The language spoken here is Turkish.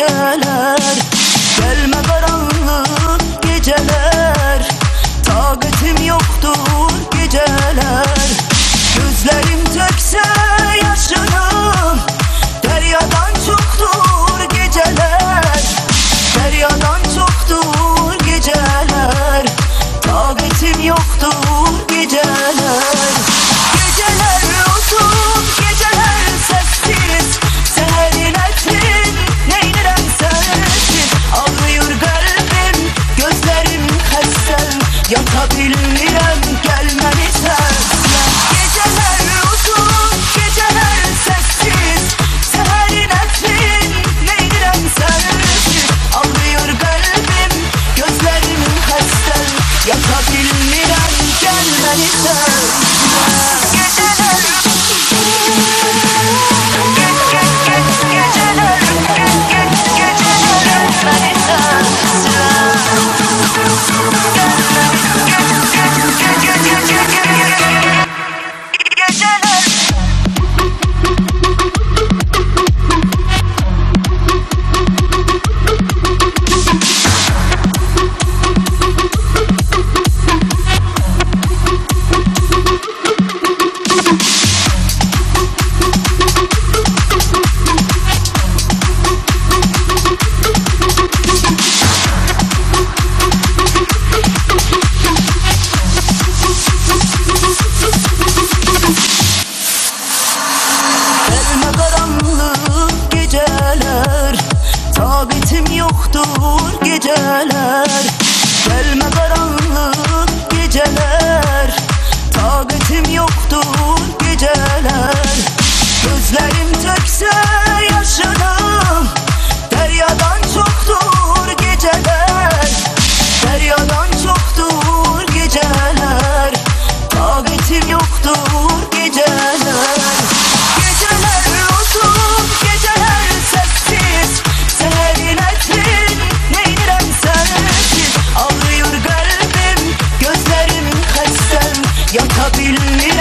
geceler yoktur geceler. Gelme karanlık geceler. Tabitim yoktur geceler Ağrıyor